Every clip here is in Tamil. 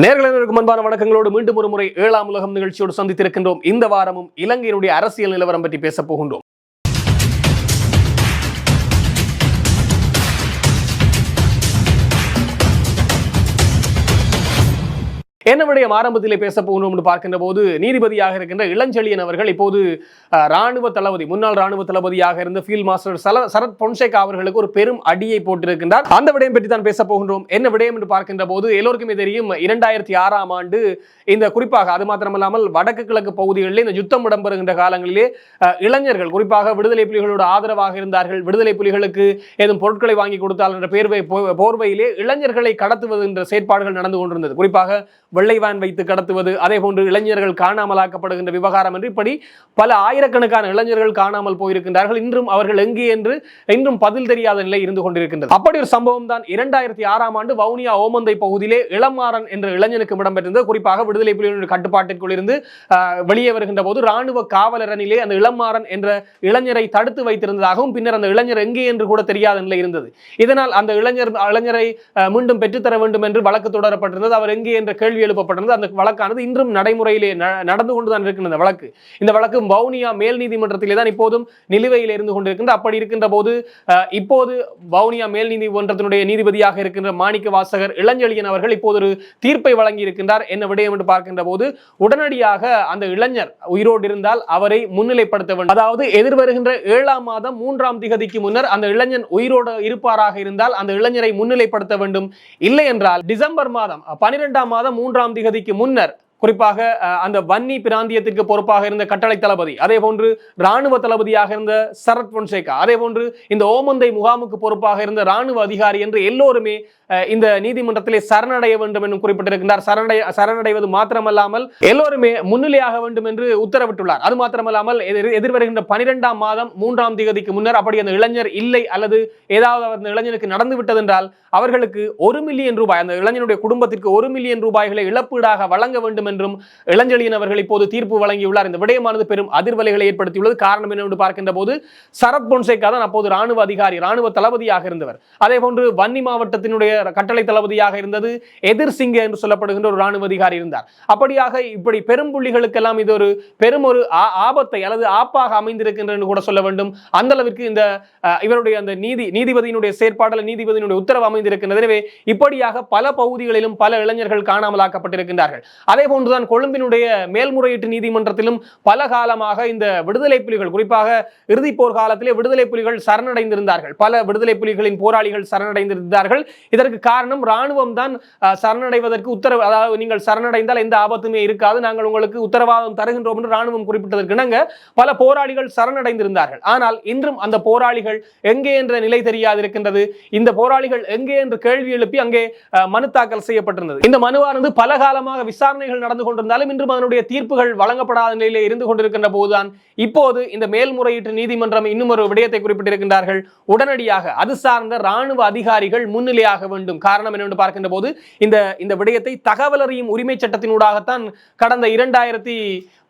நேர்களுக்கு முன்பான வணக்கங்களோடு மீண்டும் ஒரு முறை ஏழாம் உலகம் நிகழ்ச்சியோடு சந்தித்திருக்கின்றோம். இந்த வாரமும் இலங்கையினுடைய அரசியல் நிலவரம் பற்றி பேசப் போகின்றோம். என்ன விடயம் ஆரம்பத்திலே பேச போகணும்னு பார்க்கின்ற போது நீதிபதியாக இருக்கின்ற இளஞ்செழியன் அவர்கள் இப்போது ராணுவ தளபதி முன்னாள் ராணுவ தளபதியாக இருந்த ஃபீல்ட் மாஸ்டர் சரத் பொன்சேகா அவர்களுக்கு ஒரு பெரும் அடியை போட்டிருக்கின்றார். அந்த விடயம் பற்றி தான் பேச போகின்றோம். என்ன விடயம் என்று பார்க்கின்ற போது எல்லோருக்குமே தெரியும் இரண்டாயிரத்தி ஆறாம் ஆண்டு இந்த குறிப்பாக அது மாத்திரமல்லாமல் வடக்கு கிழக்கு பகுதிகளில் இந்த யுத்தம் இடம்பெறுகின்ற காலங்களிலே இளைஞர்கள் குறிப்பாக விடுதலை புலிகளோட ஆதரவாக இருந்தார்கள் விடுதலை புலிகளுக்கு ஏதும் பொருட்களை வாங்கி கொடுத்தால் என்ற பேர்வை போர்வையிலே இளைஞர்களை கடத்துவது என்ற செயற்பாடுகள் நடந்து கொண்டிருந்தது. குறிப்பாக வெள்ளைவான் வைத்து கடத்துவது அதே போன்று இளைஞர்கள் காணாமலாக்கப்படுகின்ற விவகாரம் என்று இப்படி பல ஆயிரக்கணக்கான இளைஞர்கள் காணாமல் போயிருக்கின்றார்கள். இன்றும் அவர்கள் எங்கே என்று இன்றும் பதில் தெரியாத நிலை இருந்து கொண்டிருக்கின்றது. அப்படி ஒரு சம்பவம் தான் இரண்டாயிரத்தி ஆறாம் ஆண்டு வவுனியா ஓமந்தை பகுதியிலே இளமாறன் என்ற இளைஞனுக்கு இடம்பெற்றிருந்தது. குறிப்பாக விடுதலை புலிகளின் கட்டுப்பாட்டிற்குள் இருந்து வெளியே வருகின்ற போது ராணுவ காவலரனிலே அந்த இளமாறன் என்ற இளைஞரை தடுத்து வைத்திருந்ததாகவும் பின்னர் அந்த இளைஞர் எங்கே என்று கூட தெரியாத நிலை இருந்தது. இதனால் அந்த இளைஞர் இளைஞரை மீண்டும் பெற்றுத்தர வேண்டும் என்று வழக்கு தொடரப்பட்டிருந்தது. அவர் எங்கே என்ற கேள்வி எழுப்பப்பட்டிருந்தது. அந்த வழக்கானது இன்றும் நடைமுறையிலே நடந்து கொண்டுதான் இருக்கின்ற வழக்கு. இந்த வழக்கு வவுனியா மேல் நீதிமன்றத்திலே தான் இப்போதும் நிலுவையில் இருந்து கொண்டிருக்கின்ற அப்படி இருக்கின்ற போது இப்போது வவுனியா மேல் நீதிமன்றத்தினுடைய நீதிபதியாக இருக்கின்ற மாணிக்க வாசகர் இளஞ்செழியன் அவர்கள் இப்போது ஒரு தீர்ப்பை வழங்கி இருக்கின்றார் என்ன விடயம் என்று பார்க்கின்ற போது உடனடியாக அந்த இளைஞர் உயிரோடு இருந்தால் அவரை முன்னிலைப்படுத்த வேண்டும். அதாவது எதிர்வருகின்ற ஏழாம் மாதம் மூன்றாம் திகதிக்கு முன்னர் அந்த இளைஞன் உயிரோடு இருப்பாராக இருந்தால் அந்த இளைஞரை முன்னிலைப்படுத்த வேண்டும். இல்லை என்றால் டிசம்பர் மாதம் பனிரெண்டாம் மாதம் மூன்றாம் திகதிக்கு முன்னர் குறிப்பாக அந்த வன்னி பிராந்தியத்திற்கு பொறுப்பாக இருந்த கட்டளை தளபதி அதே போன்று ராணுவ தளபதியாக இருந்த சரத் பொன்சேகா அதே போன்று இந்த ஓமந்தை முகாமுக்கு பொறுப்பாக இருந்த ராணுவ அதிகாரி என்று எல்லோருமே இந்த நீதிமன்றத்திலே சரணடைய வேண்டும் என்று குறிப்பிட்டிருக்கின்றார். சரணடை சரணடைவது மாத்திரமல்லாமல் எல்லோருமே முன்னிலையாக வேண்டும் என்று உத்தரவிட்டுள்ளார். அது மாத்திரமல்லாமல் எதிர்வருகின்ற பனிரெண்டாம் மாதம் மூன்றாம் தேதிக்கு முன்னர் அப்படி அந்த இளைஞர் இல்லை அல்லது ஏதாவது அந்த இளைஞனுக்கு நடந்து விட்டதென்றால் அவர்களுக்கு ஒரு மில்லியன் ரூபாய் அந்த இளைஞனுடைய குடும்பத்திற்கு ஒரு மில்லியன் ரூபாய்களை இழப்பீடாக வழங்க வேண்டும் என்றும் இளஞ்செழியன் அவர்கள் இப்போது தீர்ப்பு வழங்கியுள்ளார். இந்த விடயமானது பெரும் அதிர்வலைகளை ஏற்படுத்தியுள்ளது. காரணம் என்னவென்று பார்க்கின்ற போது சரத் பொன்சேகா தான் அப்போது ராணுவ அதிகாரி ராணுவ தளபதியாக இருந்தவர். அதே போன்று வன்னி மாவட்டத்தினுடைய கட்டளை தளபதியாக இருந்தது. எதிர் சிங்க என்று சொல்லப்படுகின்ற ஒரு ராணுவ அதிகாரி இருந்தார். அப்படியாக இப்படி பெரும் புள்ளிகளுக்கெல்லாம் இது ஒரு பெரும் ஒரு ஆபத்தை அல்லது ஆப்பாக அமைந்திருக்கின்றன கூட சொல்ல வேண்டும். அந்த அளவிற்கு இந்த இவருடைய அந்த நீதி நீதிபதியினுடைய செயற்பாடல் நீதிபதியினுடைய உத்தரவு அமைந்திருக்கின்றது. எனவே இப்படியாக பல பகுதிகளிலும் பல இளைஞர்கள் காணாமலாக்கப்பட்டிருக்கின்றார்கள். அதே போன்றுதான் கொழும்பினுடைய மேல்முறையீட்டு நீதிமன்றத்திலும் பல காலமாக இந்த விடுதலை புலிகள் குறிப்பாக இறுதிப் போர் காலத்திலே விடுதலை புலிகள் சரணடைந்திருந்தார்கள். பல விடுதலை புலிகளின் போராளிகள் சரணடைந்திருந்தார்கள். இதற்கு காரணம் ராணுவம் தான் சரணடைவதற்கு உத்தரவு அதாவது நீங்கள் சரணடைந்தால் எந்த ஆபத்துமே இருக்காது நாங்கள் உங்களுக்கு உத்தரவாதம் தருகின்றோம் என்று ராணுவம் குறிப்பிட்டதற்கு பல போராளிகள் சரணடைந்திருந்தார்கள். ஆனால் இன்றும் அந்த போராளிகள் எங்கே என்ற நிலை தெரியாது இருக்கின்றது இந்த போராளிகள் எங்கே என்று கேள்வி எழுப்பி அங்கே மனு தாக்கல் செய்யப்பட்டிருந்தது. இந்த மனுவானது பல காலமாக விசாரணைகள் நடந்து கொண்டிருந்தாலும் இன்றும் அதனுடைய தீர்ப்புகள் வழங்கப்படாத நிலையிலே இருந்து கொண்டிருக்கின்ற போதுதான். இப்போது இந்த மேல்முறையீட்டு நீதிமன்றம் இன்னும் ஒரு விடயத்தை குறிப்பிட்டிருக்கின்றார்கள். உடனடியாக அது சார்ந்த ராணுவ அதிகாரிகள் முன்னிலையாக வேண்டும். காரணம் என்னவென்று பார்க்கின்ற போது இந்த இந்த விடயத்தை தகவல் அறியும் உரிமை சட்டத்தினூடாகத்தான் கடந்த இரண்டாயிரத்தி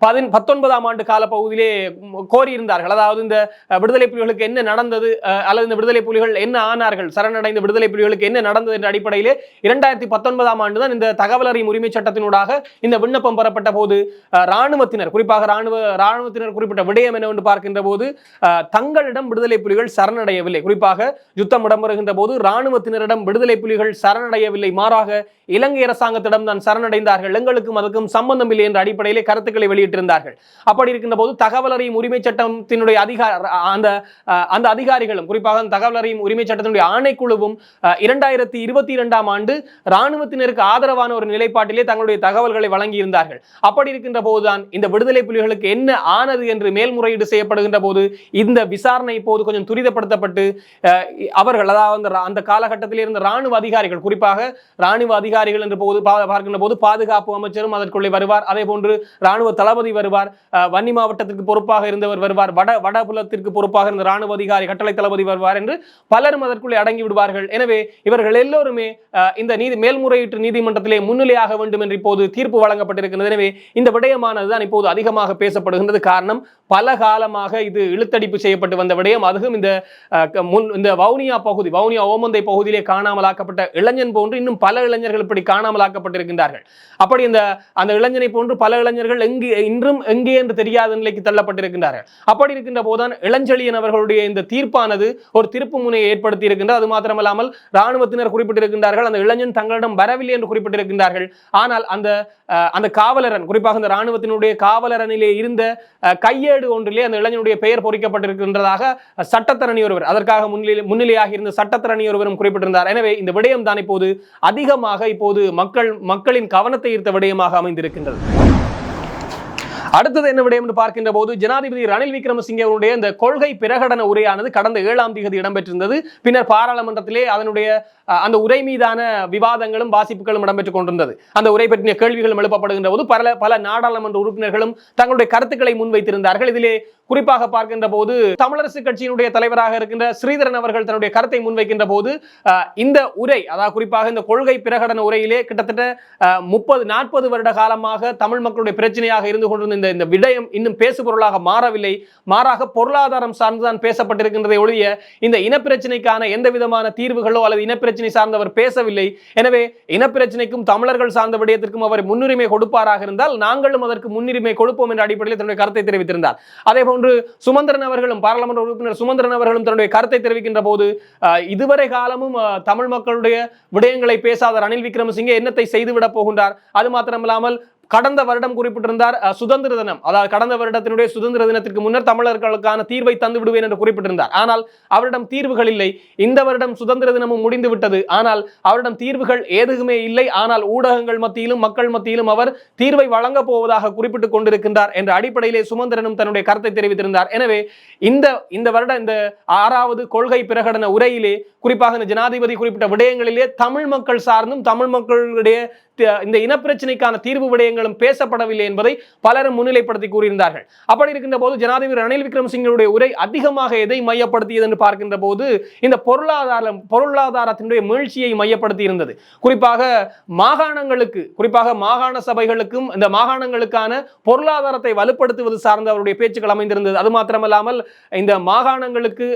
பதின் பத்தொன்பதாம் ஆண்டு கால பகுதியிலே கோரியிருந்தார்கள். அதாவது இந்த விடுதலை புலிகளுக்கு என்ன நடந்தது அல்லது இந்த விடுதலை புலிகள் என்ன ஆனார்கள் சரணடைந்த விடுதலை புலிகளுக்கு என்ன நடந்தது என்ற அடிப்படையிலே இரண்டாயிரத்தி பத்தொன்பதாம் ஆண்டு தான் இந்த தகவல் அறியும் உரிமை சட்டத்தினூடாக இந்த விண்ணப்பம் பெறப்பட்ட போது இராணுவத்தினர் ராணுவத்தினர் குறிப்பாக இராணுவ இராணுவத்தினர் குறிப்பிட்ட விடயம் என்னவென்று பார்க்கின்ற போது தங்களிடம் விடுதலை புலிகள் சரணடையவில்லை. குறிப்பாக யுத்தம் இடம்பெறுகின்ற போது ராணுவத்தினரிடம் விடுதலை புலிகள் சரணடையவில்லை. மாறாக இலங்கை அரசாங்கத்திடம் தான் சரணடைந்தார்கள். எங்களுக்கும் அதுக்கும் சம்பந்தம் இல்லை என்ற அடிப்படையிலே கருத்துக்களை வெளியிட்டு வெளியிட்டிருந்தார்கள் அப்படி இருக்கின்ற போது தகவல் அறியும் உரிமை சட்டத்தினுடைய அதிகார அந்த அந்த அதிகாரிகளும் குறிப்பாக அந்த தகவல் அறியும் உரிமை சட்டத்தினுடைய ஆணைக்குழுவும் இரண்டாயிரத்தி இருபத்தி இரண்டாம் ஆண்டு இராணுவத்தினருக்கு ஆதரவான ஒரு நிலைப்பாட்டிலே தங்களுடைய தகவல்களை வழங்கியிருந்தார்கள். அப்படி இருக்கின்ற போதுதான் இந்த விடுதலை புலிகளுக்கு என்ன ஆனது என்று மேல்முறையீடு செய்யப்படுகின்ற போது இந்த விசாரணை இப்போது கொஞ்சம் துரிதப்படுத்தப்பட்டு அவர்கள் அதாவது அந்த காலகட்டத்தில் இருந்த ராணுவ அதிகாரிகள் குறிப்பாக ராணுவ அதிகாரிகள் என்று போது பார்க்கின்ற போது பாதுகாப்பு அமைச்சரும் அதற்குள்ளே வருவார். அதே போன்று ராணுவ தளபதி தளபதி வருவார். வன்னி மாவட்டத்திற்கு பொறுப்பாக இருந்தவர் வருவார். வட வடபுலத்திற்கு பொறுப்பாக இருந்த ராணுவ அதிகாரி கட்டளை தளபதி வருவார் என்று பலரும் அதற்குள்ளே அடங்கி விடுவார்கள். எனவே இவர்கள் எல்லோருமே இந்த நீதி மேல்முறையீட்டு நீதிமன்றத்திலே முன்னிலையாக வேண்டும் என்று இப்போது தீர்ப்பு வழங்கப்பட்டிருக்கிறது எனவே இந்த விடயமானது தான் இப்போது அதிகமாக பேசப்படுகின்றது. காரணம் பல காலமாக இது இழுத்தடிப்பு செய்யப்பட்டு வந்த விடயம். அதுவும் இந்த முன் இந்த வவுனியா பகுதி வவுனியா ஓமந்தை பகுதியிலே காணாமலாக்கப்பட்ட இளைஞன் போன்று இன்னும் பல இளைஞர்கள் இப்படி காணாமலாக்கப்பட்டிருக்கின்றார்கள் அப்படி இந்த அந்த இளைஞனை போன்று பல இளைஞர்கள் எங்கு இன்றும் எங்கே என்று தெரியாத நிலைக்கு தள்ளப்பட்டிருக்கின்றார்கள். அப்படி இருக்கின்ற போதுதான் இளஞ்செழியன் அவர்களுடைய இந்த தீர்ப்பானது ஒரு திருப்பு முனையை ஏற்படுத்தி இருக்கின்றது. அது மாத்திரமல்லாமல் ராணுவத்தினர் குறிப்பிட்டிருக்கின்றார்கள் அந்த இளைஞன் தங்களிடம் வரவில்லை என்று குறிப்பிட்டிருக்கின்றார்கள். ஆனால் அந்த அந்த காவலரன் குறிப்பாக அந்த ராணுவத்தினுடைய காவலரனிலே இருந்த அஹ், கையேடு ஒன்றிலே அந்த இளைஞனுடைய பெயர் பொறிக்கப்பட்டிருக்கின்றதாக சட்டத்தரணி ஒருவர் அதற்காக முன்னிலை முன்னிலையாக இருந்த சட்டத்தரணி ஒருவரும் குறிப்பிட்டிருந்தார். எனவே இந்த விடயம் தான் இப்போது அதிகமாக இப்போது மக்கள் மக்களின் கவனத்தை ஈர்த்த விடயமாக அமைந்திருக்கின்றது. அடுத்தது என்ன விடயம் என்று பார்க்கின்ற போது ஜனாதிபதி ரணில் விக்ரமசிங்கே அவருடைய இந்த கொள்கை பிரகடன உரையானது கடந்த ஏழாம் தேதி இடம்பெற்றிருந்தது. பின்னர் பாராளுமன்றத்திலே அதனுடைய அந்த உரை மீதான விவாதங்களும் வாசிப்புகளும் இடம்பெற்றுக் கொண்டிருந்தது. அந்த உரை பற்றிய கேள்விகளும் எழுப்பப்படுகின்ற போது பல பல நாடாளுமன்ற உறுப்பினர்களும் தங்களுடைய கருத்துக்களை முன்வைத்திருந்தார்கள். இதிலே குறிப்பாக பார்க்கின்ற போது தமிழரசு கட்சியினுடைய தலைவராக இருக்கின்ற ஸ்ரீதரன் அவர்கள் தன்னுடைய கருத்தை முன்வைக்கின்ற போது இந்த உரை அதாவது குறிப்பாக இந்த கொள்கை பிரகடன உரையிலே கிட்டத்தட்ட முப்பது நாற்பது வருட காலமாக தமிழ் மக்களுடைய பிரச்சனையாக இருந்து கொண்டிருந்த இந்த இந்த விடயம் இன்னும் பேசுபொருளாக மாறவில்லை. மாறாக பொருளாதாரம் சார்ந்துதான் பேசப்பட்டிருக்கின்றதை ஒழிய இந்த இனப்பிரச்சனைக்கான எந்த விதமான தீர்வுகளோ அல்லது இனப்பிரச்சனை சார்ந்தவர் பேசவில்லை. எனவே இனப்பிரச்சனைக்கும் தமிழர்கள் சார்ந்த விடயத்திற்கும் அவர் முன்னுரிமை கொடுப்பாராக இருந்தால் நாங்களும் அதற்கு முன்னுரிமை கொடுப்போம் என்ற அடிப்படையில் தன்னுடைய கருத்தை தெரிவித்திருந்தார். அதே போன்று சுமந்திரன் அவர்களும் பாராளுமன்ற உறுப்பினர் சுமந்திரன் அவர்களும் தன்னுடைய கருத்தை தெரிவிக்கின்ற போது இதுவரை காலமும் தமிழ் மக்களுடைய விடயங்களை பேசாத ரணில் விக்ரமசிங்கே என்னத்தை செய்துவிட போகின்றார்? அது மாத்திரமில்லாமல் கடந்த வருடம் குறிப்பிட்டிருந்தார் சுதந்திர தினம். அதாவது கடந்த வருடத்தினுடைய சுதந்திர தினத்திற்கு முன்னர் தமிழர்களுக்கான தீர்வை தந்து விடுவேன் என்று குறிப்பிட்டிருந்தார். ஆனால் அவரிடம் தீர்வுகள் இல்லை. இந்த வருடம் சுதந்திர தினமும் முடிந்து விட்டது. ஆனால் அவரிடம் தீர்வுகள் ஏதுமே இல்லை. ஆனால் ஊடகங்கள் மத்தியிலும் மக்கள் மத்தியிலும் அவர் தீர்வை வழங்கப் போவதாக குறிப்பிட்டுக் கொண்டிருக்கின்றார் என்ற அடிப்படையிலே சுமந்திரனும் தன்னுடைய கருத்தை தெரிவித்திருந்தார். எனவே இந்த இந்த வருட இந்த ஆறாவது கொள்கை பிரகடன உரையிலே குறிப்பாக இந்த ஜனாதிபதி குறிப்பிட்ட விடயங்களிலே தமிழ் மக்கள் சார்ந்தும் தமிழ் மக்களுடைய இந்த இனப்பிரச்சனைக்கான தீர்வு விடயங்களும் பேசப்படவில்லை என்பதை பலரும் முன்னிலைப்படுத்தி கூறியிருந்தார்கள். அப்படி இருக்கின்ற போது ஜனாதிபதி ரணில் விக்ரமசிங்கனுடைய உரை அதிகமாக எதை மையப்படுத்தியது என்று பார்க்கின்ற போது இந்த பொருளாதார பொருளாதாரத்தினுடைய மீழ்ச்சியை மையப்படுத்தி இருந்தது குறிப்பாக மாகாணங்களுக்கு குறிப்பாக மாகாண சபைகளுக்கும் இந்த மாகாணங்களுக்கான பொருளாதாரத்தை வலுப்படுத்துவது சார்ந்த அவருடைய பேச்சுக்கள் அமைந்திருந்தது. அது மாத்திரமல்லாமல் இந்த மாகாணங்களுக்கு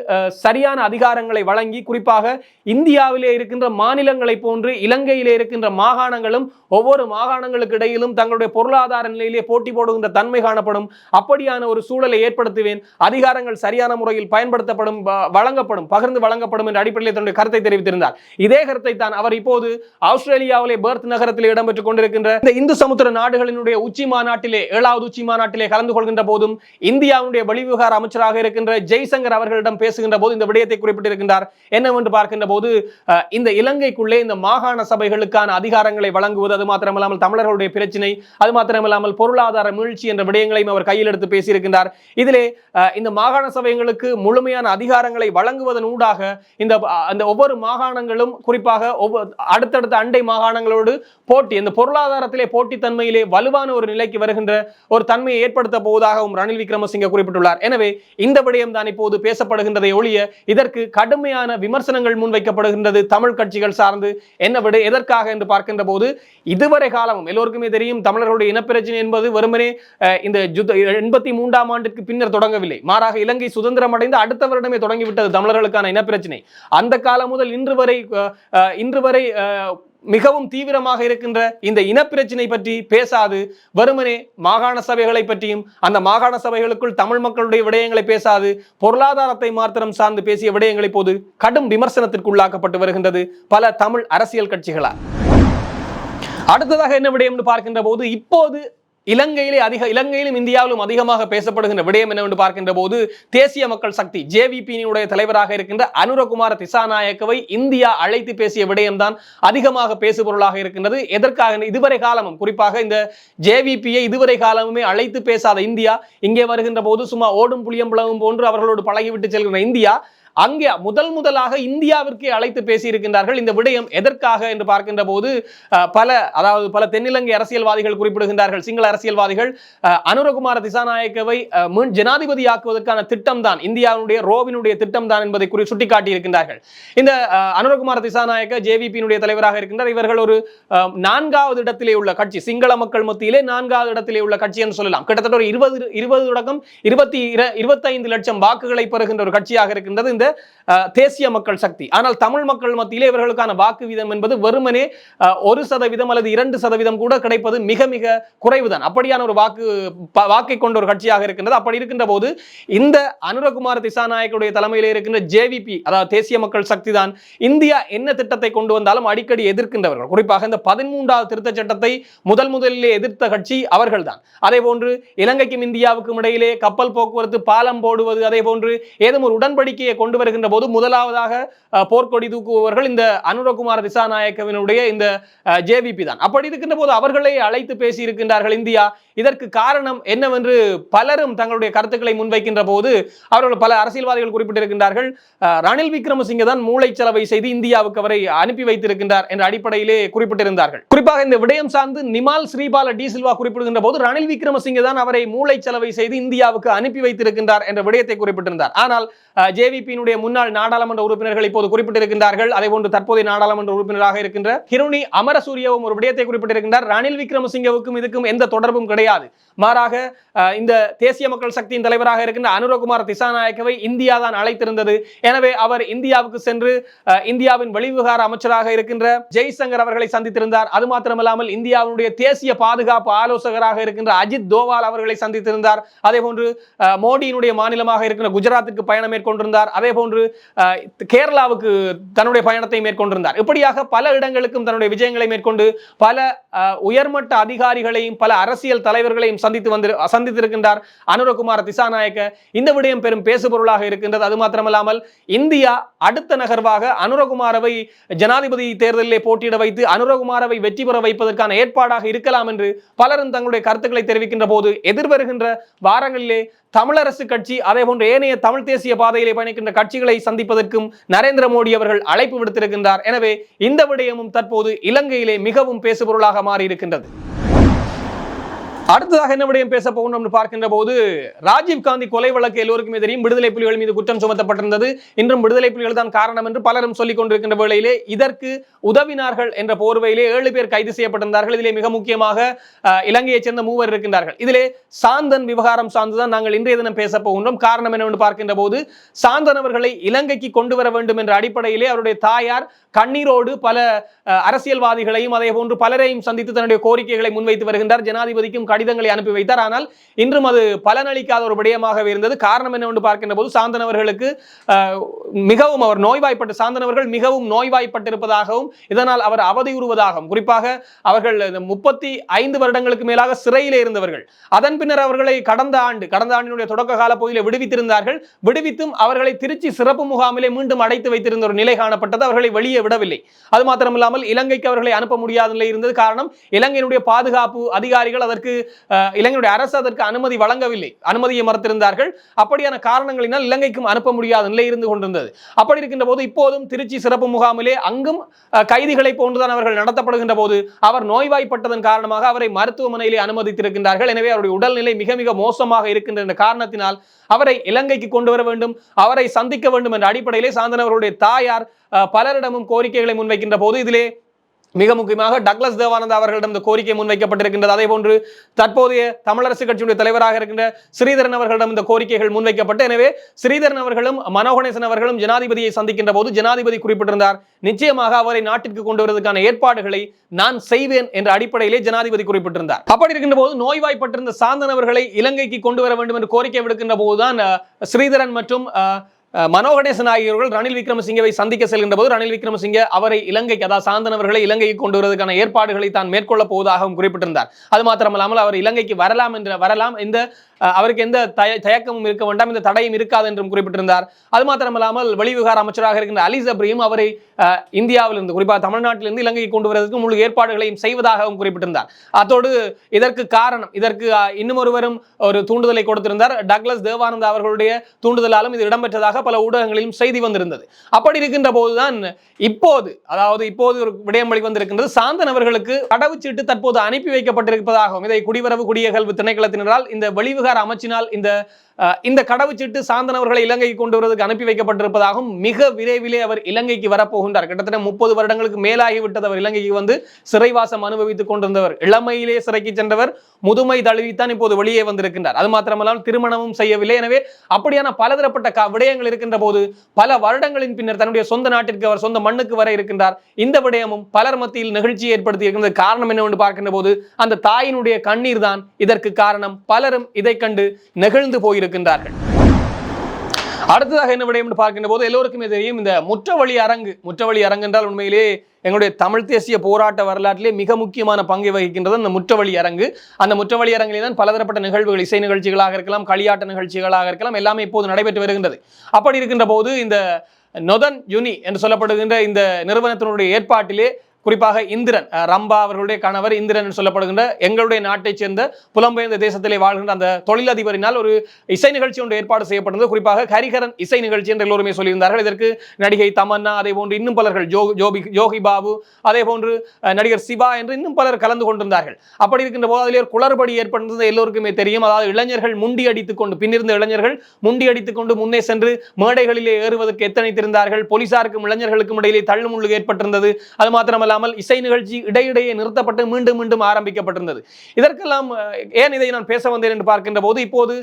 சரியான அதிகாரங்களை வழங்கி குறிப்பாக இந்தியாவிலே இருக்கின்ற மாநிலங்களை போன்று இலங்கையிலே இருக்கின்ற மாகாணங்களும் ஒவ்வொரு மாகாணங்களுக்கு இடையிலும் தங்களுடைய பொருளாதார நிலையிலே போட்டி போடுகின்ற தன்மை காணப்படும். அப்படியான ஒரு சூழலை ஏற்படுத்துவேன். அதிகாரங்கள் சரியான முறையில் பயன்படுத்தப்படும் வழங்கப்படும் பகிர்ந்து வழங்கப்படும் என்ற அடிப்படையில் தன்னுடைய கருத்தை தெரிவித்திருந்தார். இதே கருத்தை தான் அவர் இப்போது ஆஸ்திரேலியாவிலே பேர்த் நகரத்தில் இடம்பெற்றுக் கொண்டிருக்கின்ற இந்த இந்து சமுத்திர நாடுகளினுடைய உச்சி மாநாட்டிலே ஏழாவது உச்சி மாநாட்டிலே கலந்து கொள்கின்ற போதும் இந்தியாவுடைய வெளிவிவகார அமைச்சராக இருக்கின்ற ஜெய்சங்கர் அவர்களிடம் பேசுகின்ற போது இந்த விடயத்தை குறிப்பிட்டிருக்கின்றார். என்னவென்று பார்க்கின்ற போது இந்த இலங்கைக்குள்ளே இந்த மாகாண சபைகளுக்கான அதிகாரங்களை வழங்க வாங்குவது அது மாத்திரமல்லாமல் தமிழர்களுடைய பிரச்சனை அது மாத்திரமில்லாமல் பொருளாதார மீழ்ச்சி என்ற விடயங்களையும் அவர் கையில் எடுத்து பேசியிருக்கின்றார். இதிலே இந்த மாகாண சபைகளுக்கு முழுமையான அதிகாரங்களை வழங்குவதன் ஊடாக இந்த அந்த ஒவ்வொரு மாகாணங்களும் குறிப்பாக ஒவ்வொரு அடுத்தடுத்த அண்டை மாகாணங்களோடு போட்டி இந்த பொருளாதாரத்திலே போட்டித்தன்மையிலே வலுவான ஒரு நிலைக்கு வருகின்ற ஒரு தன்மையை ஏற்படுத்த போவதாகவும் ரணில் விக்ரமசிங்க குறிப்பிட்டுள்ளார். எனவே இந்த விடயம் தான் இப்போது பேசப்படுகின்றதை ஒழிய இதற்கு கடுமையான விமர்சனங்கள் முன்வைக்கப்படுகின்றது தமிழ் கட்சிகள் சார்ந்து. என்ன விட எதற்காக என்று பார்க்கின்ற போது இதுவரை காலமும் எல்லோருக்குமே தெரியும் தமிழர்களுடைய இனப்பிரச்சனை என்பது வெறுமனே இந்த யுத்த எண்பத்தி மூன்றாம் ஆண்டிற்கு பின்னர் தொடங்கவில்லை. மாறாக இலங்கை சுதந்திரம் அடைந்து அடுத்த வருடமே தொடங்கிவிட்டது தமிழர்களுக்கான இனப்பிரச்சனை. அந்த காலம் முதல் இன்று வரை இன்று வரை மிகவும் தீவிரமாக இருக்கின்ற இந்த இனப்பிரச்சினை பற்றி பேசாது. வருமனே மாகாண சபைகளை பற்றியும் அந்த மாகாண சபைகளுக்குள் தமிழ் மக்களுடைய விடயங்களை பேசாது. பொருளாதாரத்தை மாத்திரம் சார்ந்து பேசிய விடயங்களை போது கடும் விமர்சனத்திற்கு உள்ளாக்கப்பட்டு வருகின்றது பல தமிழ் அரசியல் கட்சிகளால். அடுத்ததாக என்ன விடயம்னு பார்க்கின்ற போது இப்போது இலங்கையிலே அதிக இலங்கையிலும் இந்தியாவிலும் அதிகமாக பேசப்படுகின்ற விடயம் என்னவென்று பார்க்கின்ற போது தேசிய மக்கள் சக்தி ஜேவிபியினுடைய தலைவராக இருக்கின்ற அனுரகுமார திசாநாயக்கவை இந்தியா அழைத்து பேசிய விடயம்தான் அதிகமாக பேசுபொருளாக இருக்கின்றது. எதற்காக? இதுவரை காலமும் குறிப்பாக இந்த ஜேவிபியை இதுவரை காலமுமே அழைத்து பேசாத இந்தியா இங்கே வருகின்ற போது சும்மா ஓடும் புளியம்பளவும் போன்று அவர்களோடு பழகிவிட்டு செல்கின்ற இந்தியா அங்கே முதல் முதலாக இந்தியாவிற்கு அழைத்து பேசியிருக்கின்றார்கள். இந்த விடயம் எதற்காக என்று பார்க்கின்ற போது பல அதாவது பல தென்னிலங்கை அரசியல்வாதிகள் குறிப்பிடுகின்றார்கள். சிங்கள அரசியல்வாதிகள் அனுரகுமார திசாநாயக்கவை அஹ், ஜனாதிபதியாக்குவதற்கான திட்டம் தான் இந்தியாவுடைய ரோவினுடைய திட்டம் தான் என்பதை குறி சுட்டிக்காட்டியிருக்கின்றார்கள். இந்த அனுரகுமார திசாநாயக்க ஜேவிபியினுடைய தலைவராக இருக்கின்றார். இவர்கள் ஒரு நான்காவது இடத்திலே உள்ள கட்சி. சிங்கள மக்கள் மத்தியிலே நான்காவது இடத்திலே உள்ள கட்சி என்று சொல்லலாம். கிட்டத்தட்ட ஒரு இருபது இருபது தொடக்கம் இருபத்தி இருபத்தைந்து லட்சம் வாக்குகளை பெறுகின்ற ஒரு கட்சியாக இருக்கின்றது. இந்த அஹ், தேசிய மக்கள் சக்தி. ஆனால் தமிழ் மக்கள் மத்தியிலே இவர்களுக்கான வாக்கு வீதம் என்பது வெறுமனே ஒரு சதவீதம் அல்லது இரண்டு சதவீதம் கூட கிடைப்பது மிக மிக குறைவுதான். அப்படியான ஒரு வாக்கு வாக்கை கொண்ட ஒரு கட்சியாக இருக்கின்றது. அப்படி இருக்கின்ற போது இந்த அனுரகுமார் திசாநாயக்கருடைய தலைமையில் இருக்கின்ற ஜேவிபி அதாவது தேசிய மக்கள் சக்தி தான் இந்தியா என்ன திட்டத்தை கொண்டு வந்தாலும் அடிக்கடி எதிர்க்கின்றவர்கள். குறிப்பாக இந்த பதிமூன்றாவது திருத்த சட்டத்தை முதல் முதலிலே எதிர்த்த கட்சி அவர்கள் தான் அதே போன்று இலங்கைக்கும் இந்தியாவுக்கும் இடையிலே கப்பல் போக்குவரத்து பாலம் போடுவது அதே போன்று ஏதும் ஒரு உடன்படிக்கையை கொண்டு வருகின்ற போது முதலாவதாக போர்க்கொடி தூக்குபவர்கள் இந்த அனுரகுமார் திசாநாயக்கவினுடைய இந்த ஜேவிபி தான். அப்படி இருக்கின்ற போது அவர்களை அழைத்து பேசி இருக்கின்றார்கள் இந்தியா. இதற்கு காரணம் என்னவென்று பலரும் தங்களுடைய கருத்துக்களை முன்வைக்கின்ற போது அவர்கள் பல அரசியல்வாதிகள் குறிப்பிட்டிருக்கின்றார்கள். ரணில் விக்ரமசிங்க தான் மூளைச்சலவை செய்து இந்தியாவுக்கு அவரை அனுப்பி வைத்திருக்கின்றார் என்ற அடிப்படையிலே குறிப்பிட்டிருந்தார்கள். குறிப்பாக இந்த விடயம் சார்ந்து நிமால் ஸ்ரீபால டி சில்வா குறிப்பிடுகின்ற போது ரணில் விக்ரமசிங்க தான் அவரை மூளைச்சலவை செய்து இந்தியாவுக்கு அனுப்பி வைத்திருக்கின்றார் என்ற விடயத்தை குறிப்பிட்டிருந்தார். ஆனால் ஜேவிபியினுடைய அவருடைய முன்னாள் நாடாளுமன்ற உறுப்பினர்கள் இப்போது குறிப்பிட்டிருக்கின்றார்கள். அதே போன்று தற்போதைய நாடாளுமன்ற உறுப்பினராக இருக்கின்ற கிருணி அமரசூரியவும் ஒரு விடயத்தை குறிப்பிட்டிருக்கின்றார். ரணில் விக்ரமசிங்கவுக்கும் இதுக்கும் எந்த தொடர்பும் கிடையாது. மாறாக இந்த தேசிய மக்கள் சக்தியின் தலைவராக இருக்கின்ற அனுரகுமார் திசாநாயக்கவை இந்தியா தான் அழைத்திருந்தது. எனவே அவர் இந்தியாவுக்கு சென்று இந்தியாவின் வெளிவிவகார அமைச்சராக இருக்கின்ற ஜெய்சங்கர் அவர்களை சந்தித்திருந்தார். அது மாத்திரமல்லாமல் இந்தியாவுடைய தேசிய பாதுகாப்பு ஆலோசகராக இருக்கின்ற அஜித் தோவால் அவர்களை சந்தித்திருந்தார். அதே போன்று மோடியினுடைய மாநிலமாக இருக்கின்ற குஜராத்திற்கு பயணம் மேற்கொண்டிருந்தார். அதே அதே போன்று கேரளாவுக்கு தன்னுடைய பயணத்தை மேற்கொண்டிருந்தார். இப்படியாக பல இடங்களுக்கும் தன்னுடைய விஜயங்களை மேற்கொண்டு பல உயர்மட்ட அதிகாரிகளையும் பல அரசியல் தலைவர்களையும் சந்தித்து வந்து சந்தித்திருக்கின்றார் அனுரகுமார் திசாநாயக்க. இந்த விடயம் பெரும் பேசுபொருளாக இருக்கின்றது. அது மாத்திரமல்லாமல் இந்தியா அடுத்த நகர்வாக அனுரகுமாரவை ஜனாதிபதி தேர்தலிலே போட்டியிட வைத்து அனுரகுமாரவை வெற்றி பெற வைப்பதற்கான ஏற்பாடாக இருக்கலாம் என்று பலரும் தங்களுடைய கருத்துக்களை தெரிவிக்கின்ற போது எதிர்வருகின்ற வாரங்களிலே தமிழரசு கட்சி அதே போன்று ஏனைய தமிழ் தேசிய பாதையிலே பயணிக்கின்ற கட்சிகளை சந்திப்பதற்கும் நரேந்திர மோடி அவர்கள் அழைப்பு விடுத்திருக்கின்றார். எனவே இந்த விடயமும் தற்போது இலங்கையிலே மிகவும் பேசுபொருளாக மாறி இருக்கின்றது அடுத்ததாக என்ன விடயம் பேச போகணும் என்று பார்க்கின்ற போது ராஜீவ் காந்தி கொலை வழக்கு எல்லோருக்குமே தெரியும். விடுதலை புலிகள் மீது குற்றம் சுமத்தப்பட்டிருந்தது. இன்றும் விடுதலை புலிகள் தான் காரணம் என்று பலரும் சொல்லிக் கொண்டிருக்கின்ற வேளையிலே இதற்கு உதவினார்கள் என்ற போர்வையிலே ஏழு பேர் கைது செய்யப்பட்டிருந்தார்கள். இதிலே மிக முக்கியமாக இலங்கையைச் சேர்ந்த மூவர் இருக்கின்றார்கள். இதிலே சாந்தன் விவகாரம் சார்ந்துதான் நாங்கள் இன்றைய தினம் பேச போகின்றோம். காரணம் என்னவென்று பார்க்கின்ற போது சாந்தன் அவர்களை இலங்கைக்கு கொண்டு வர வேண்டும் என்ற அடிப்படையிலே அவருடைய தாயார் கண்ணீரோடு பல அரசியல்வாதிகளையும் அதே போன்று பலரையும் சந்தித்து தன்னுடைய கோரிக்கைகளை முன்வைத்து வருகின்றார். ஜனாதிபதிக்கும் கடிதங்களை அனுப்பி வைத்தார். ஆனால் இன்றும் அது பலனளிக்காத ஒரு விடயமாகவே இருந்தது. காரணம் என்னவென்று பார்க்கின்ற போது சாந்தனவர்களுக்கு மிகவும் அவர் நோய்வாய்ப்பட்டு சாந்தனவர்கள் மிகவும் நோய்வாய்ப்பட்டிருப்பதாகவும் இதனால் அவர் அவதியுறுவதாகவும் குறிப்பாக அவர்கள் முப்பத்தி ஐந்து வருடங்களுக்கு மேலாக சிறையிலே இருந்தவர்கள். அதன் பின்னர் அவர்களை கடந்த ஆண்டு கடந்த ஆண்டினுடைய தொடக்க கால பகுதியில் விடுவித்திருந்தார்கள். விடுவித்தும் அவர்களை திருச்சி சிறப்பு முகாமிலே மீண்டும் அடைத்து வைத்திருந்த ஒரு நிலை காணப்பட்டது. அவர்களை வெளியே விடவில்லை. அது மாத்திரமில்லாமல் இலங்கைக்கு அவர்களை அனுப்ப முடியாத நிலை இருந்தது. காரணம் இலங்கையினுடைய பாதுகாப்பு அதிகாரிகள் அதற்கு இலங்கையுடைய அரசு அதற்கு அனுமதி வழங்கவில்லை. அனுமதியை மறுத்திருந்தார்கள். அப்படியான காரணங்களினால் இலங்கைக்கும் அனுப்ப முடியாத நிலை இருந்து கொண்டிருந்தது. அப்படி இருக்கின்ற போது இப்போதும் திருச்சி சிறப்பு முகாமிலே அங்கும் கைதிகளை போன்றுதான் அவர்கள் நடத்தப்படுகின்ற போது அவர் நோய்வாய்ப்பட்டதன் காரணமாக அவரை மருத்துவமனையிலே அனுமதித்திருக்கின்றார்கள். எனவே அவருடைய உடல்நிலை மிக மிக மோசமாக இருக்கின்ற காரணத்தினால் அவரை இலங்கைக்கு கொண்டு வர வேண்டும் அவரை சந்திக்க வேண்டும் என்ற அடிப்படையிலே சாந்தன் அவருடைய தாயார் பலரிடமும் கோரிக்கைகளை முன்வைக்கின்ற போது இதிலே மிக முக்கியமாக டக்ளஸ் தேவானந்தா அவர்களிடம் இந்த கோரிக்கை முன்வைக்கப்பட்டிருக்கின்றது. அதே போன்று தற்போதைய தமிழரசு கட்சியுடைய தலைவராக இருக்கின்ற ஸ்ரீதரன் அவர்களிடம் இந்த கோரிக்கைகள் முன்வைக்கப்பட்டு எனவே ஸ்ரீதரன் அவர்களும் மனோகணேசன் அவர்களும் ஜனாதிபதியை சந்திக்கின்ற போது ஜனாதிபதி குறிப்பிட்டிருந்தார் நிச்சயமாக அவரை நாட்டிற்கு கொண்டு வருவதற்கான ஏற்பாடுகளை நான் செய்வேன் என்ற அடிப்படையிலே ஜனாதிபதி குறிப்பிட்டிருந்தார். அப்படி இருக்கின்ற போது நோய்வாய்ப்பட்டிருந்த சாந்தன் அவர்களை இலங்கைக்கு கொண்டு வர வேண்டும் என்று கோரிக்கை விடுக்கின்ற போதுதான் ஸ்ரீதரன் மற்றும் அஹ், அஹ், மனோகணேசன் ஆகியோர்கள் ரணில் விக்ரமசிங்கவை சந்திக்க செல்கின்ற போது ரணில் விக்ரமசிங்க அவரை இலங்கைக்கு அதாவது சாந்தனவர்களை இலங்கைக்கு கொண்டு வருவதற்கான ஏற்பாடுகளை தான் மேற்கொள்ள போவதாகவும் குறிப்பிட்டிருந்தார். அது மாத்திரமல்லாமல் அவர் இலங்கைக்கு வரலாம் என்ற வரலாம் இந்த அவருக்கு எந்த தய- தயக்கமும் இருக்க வேண்டாம் இந்த தடையும் இருக்காது என்றும் குறிப்பிட்டிருந்தார். அது மாத்திரமல்லாமல் வெளிவிவகார அமைச்சராக இருக்கின்ற அலி ஜப்ரியும் அவரை இந்தியாவிலிருந்து குறிப்பாக தமிழ்நாட்டிலிருந்து இலங்கைக்கு கொண்டு வருவதற்கு முழு ஏற்பாடுகளையும் செய்வதாகவும் குறிப்பிட்டிருந்தார். அத்தோடு இதற்கு காரணம் இதற்கு இன்னும் ஒருவரும் ஒரு தூண்டுதலை கொடுத்திருந்தார். டக்ளஸ் தேவானந்தா அவர்களுடைய தூண்டுதலாலும் இது இடம்பெற்றதாக பல ஊடகங்களிலும் செய்தி வந்திருந்தது. அப்படி இருக்கின்ற போதுதான் இப்போது அதாவது இப்போது ஒரு விடயம் வழி வந்திருக்கின்றது. சாந்தன் அவர்களுக்கு கடவுச்சீட்டு தற்போது அனுப்பி வைக்கப்பட்டிருப்பதாகவும் இதை குடிவரவு குடியகல்வு திணைக்களத்தினரால் இந்த வெளிவிகார அமைச்சினால் இந்த அஹ், இந்த கடவுச்சீட்டு சாந்தன் அவர்களை இலங்கைக்கு கொண்டு வருவதற்கு அனுப்பி வைக்கப்பட்டிருப்பதாகவும் மிக விரைவிலே அவர் இலங்கைக்கு வரப்போகின்றார். கிட்டத்தட்ட முப்பது வருடங்களுக்கு மேலாகிவிட்டது அவர் இலங்கைக்கு வந்து சிறைவாசம் அனுபவித்துக் கொண்டிருந்தவர். இளமையிலே சிறைக்கு சென்றவர் முதுமை தழுவித்தான் இப்போது வெளியே வந்திருக்கின்றார். அது மாத்திரமல்லாமல் திருமணமும் செய்யவில்லை. எனவே அப்படியான பலதரப்பட்ட விடயங்கள் இருக்கின்ற போது பல வருடங்களின் பின்னர் தன்னுடைய சொந்த நாட்டிற்கு அவர் சொந்த மண்ணுக்கு வர இருக்கின்றார். இந்த விடயமும் பலர் மத்தியில் நிகழ்ச்சியை ஏற்படுத்தி இருக்கிறது காரணம் என்னவென்று பார்க்கின்ற போது அந்த தாயினுடைய கண்ணீர் தான் இதற்கு காரணம். பலரும் இதை கண்டு நெகிழ்ந்து இருக்கின்றார்கள் அடுத்ததாக என்ன விடயம் என்று பார்க்கின்ற போது எல்லோருக்குமே தெரியும். இந்த முற்றவழி அரங்கு. முற்றவழி அரங்கு என்றால் உண்மையிலே எங்களுடைய தமிழ் தேசிய போராட்ட வரலாற்றிலே மிக முக்கியமான பங்கை வகிக்கின்றது அந்த முற்றவழி அரங்கு. அந்த முற்றவழி அரங்கிலே தான் பலதரப்பட்ட நிகழ்வுகள் இசை நிகழ்ச்சிகளாக இருக்கலாம் களியாட்ட நிகழ்ச்சிகளாக இருக்கலாம் எல்லாமே இப்போது நடைபெற்று வருகின்றது. அப்படி இருக்கின்ற போது இந்த நொதன் யுனி என்று சொல்லப்படுகின்ற இந்த நிறுவனத்தினுடைய ஏற்பாட்டிலே குறிப்பாக இந்திரன் ரம்பா அவர்களுடைய கணவர் இந்திரன் என்று சொல்லப்படுகின்ற எங்களுடைய நாட்டைச் சேர்ந்த புலம்பெயர்ந்த தேசத்திலே வாழ்கின்ற அந்த தொழிலதிபரினால் ஒரு இசை நிகழ்ச்சி ஒன்று ஏற்பாடு செய்யப்பட்டது குறிப்பாக ஹரிஹரன் இசை நிகழ்ச்சி என்று எல்லோருமே சொல்லியிருந்தார்கள். இதற்கு நடிகை தமன்னா அதே போன்று இன்னும் பலர்கள் ஜோ ஜோபி யோகி பாபு அதே போன்று நடிகர் சிவா என்று இன்னும் பலர் கலந்து கொண்டிருந்தார்கள். அப்படி இருக்கின்ற போது அதிலே ஒரு குளறுபடி ஏற்பட்டிருந்தது. எல்லோருக்குமே தெரியும். அதாவது இளைஞர்கள் முண்டி அடித்துக் கொண்டு பின்னிருந்த இளைஞர்கள் முண்டி அடித்துக் கொண்டு முன்னே சென்று மேடைகளிலே ஏறுவதற்கு எத்தனைத்திருந்தார்கள்? போலீசாருக்கும் இளைஞர்களுக்கும் இடையிலே தள்ளுமுள்ளு ஏற்பட்டிருந்தது. அது மாத்திரமல்ல இல்லாமல் இசை நிகழ்ச்சி இடையிடையே நிறுத்தப்பட்டு மீண்டும் மீண்டும் ஆரம்பிக்கப்பட்டிருந்தது. இதற்கெல்லாம் ஏன் இதை நான் பேச வந்தேன் என்று பார்க்கின்ற போது இப்போது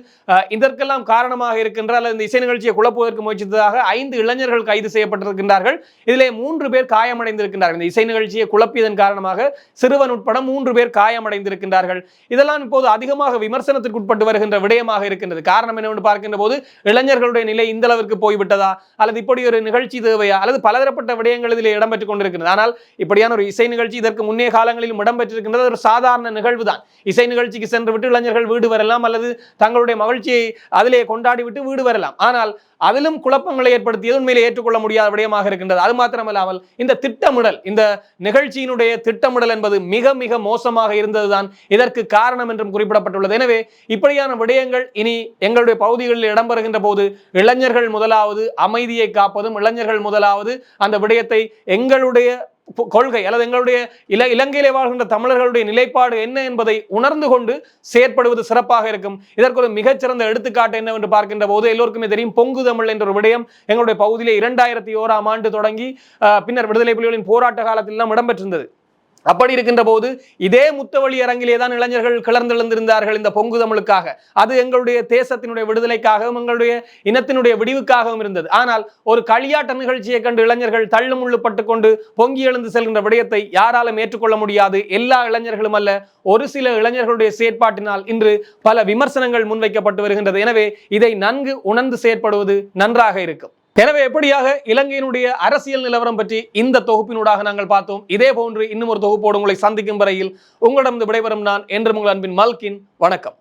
இதற்கெல்லாம் காரணமாக இருக்கின்ற அல்லது இந்த இசை நிகழ்ச்சியை குழப்புவதற்கு முயற்சித்ததாக ஐந்து இளைஞர்கள் கைது செய்யப்பட்டிருக்கின்றார்கள். இதிலே மூன்று பேர் காயமடைந்திருக்கின்றார்கள். இந்த இசை நிகழ்ச்சியை குழப்பியதன் காரணமாக சிறுவன் உட்பட மூன்று பேர் காயமடைந்திருக்கின்றார்கள். இதெல்லாம் இப்போது அதிகமாக விமர்சனத்திற்கு உட்பட்டு வருகின்ற விடயமாக இருக்கின்றது. காரணம் என்னவென்று பார்க்கின்ற போது இளைஞர்களுடைய நிலை இந்த அளவிற்கு போய்விட்டதா? அல்லது இப்படி ஒரு நிகழ்ச்சி தேவையா? அல்லது பலதரப்பட்ட விடயங்கள் இதில் இடம்பெற்றுக் கொண்டிருக்கிறது ஆனால் இப்படி இப்படியான ஒரு இசை நிகழ்ச்சி இதற்கு முன்னே காலங்களிலும் இடம்பெற்றிருக்கின்றது. ஒரு சாதாரண நிகழ்வு தான் இசை நிகழ்ச்சிக்கு சென்று விட்டு இளைஞர்கள் வீடு வரலாம் அல்லது தங்களுடைய மகிழ்ச்சியை அதிலே கொண்டாடி விட்டு வீடு வரலாம். ஆனால் அதிலும் குழப்பங்களை ஏற்படுத்தியது உண்மையிலே ஏற்றுக்கொள்ள முடியாத விடயமாக இருக்கின்றது. அது மாத்திரமல்லாமல் இந்த திட்டமிடல் இந்த நிகழ்ச்சியினுடைய திட்டமிடல் என்பது மிக மிக மோசமாக இருந்ததுதான். இதற்கு காரணம் என்றும் குறிப்பிடப்பட்டுள்ளது. எனவே இப்படியான விடயங்கள் இனி எங்களுடைய பகுதிகளில் இடம்பெறுகின்ற போது இளைஞர்கள் முதலாவது அமைதியை காப்பதும் இளைஞர்கள் முதலாவது அந்த விடயத்தை எங்களுடைய கொள்கை அல்லது எங்களுடைய இல இலங்கையிலே வாழ்கின்ற தமிழர்களுடைய நிலைப்பாடு என்ன என்பதை உணர்ந்து கொண்டு செயற்படுவது சிறப்பாக இருக்கும். இதற்கு ஒரு மிகச்சிறந்த எடுத்துக்காட்டு என்னவென்று பார்க்கின்ற போது எல்லோருக்குமே தெரியும் பொங்கு தமிழ் என்ற ஒரு விடயம் எங்களுடைய பகுதியிலே இரண்டாயிரத்தி ஓராம் ஆண்டு தொடங்கி அஹ், பின்னர் விடுதலை புலிகளின் போராட்ட காலத்திலெல்லாம் இடம்பெற்றிருந்தது. அப்படி இருக்கின்ற போது இதே முத்தவழி அரங்கிலே தான் இளைஞர்கள் கிளர்ந்தெழுந்திருந்தார்கள் இந்த பொங்கு தமிழுக்காக. அது எங்களுடைய தேசத்தினுடைய விடுதலைக்காகவும் எங்களுடைய இனத்தினுடைய விடிவுக்காகவும் இருந்தது. ஆனால் ஒரு களியாட்ட நிகழ்ச்சியை கண்டு இளைஞர்கள் தள்ளுமுள்ளு முள்ளுப்பட்டு கொண்டு பொங்கி எழுந்து செல்கின்ற விடயத்தை யாராலும் ஏற்றுக்கொள்ள முடியாது. எல்லா இளைஞர்களும் அல்ல ஒரு சில இளைஞர்களுடைய செயற்பாட்டினால் இன்று பல விமர்சனங்கள் முன்வைக்கப்பட்டு வருகின்றது. எனவே இதை நன்கு உணர்ந்து செயற்படுவது நன்றாக இருக்கும். எனவே எப்படியாக இலங்கையினுடைய அரசியல் நிலவரம் பற்றி இந்த தொகுப்பினூடாக நாங்கள் பார்த்தோம். இதே போன்று இன்னும் ஒரு தொகுப்போடு உங்களை சந்திக்கும் வரையில் உங்களிடம் விடைபெறும் நான் என்று உங்கள் அன்பின் மல்கின். வணக்கம்.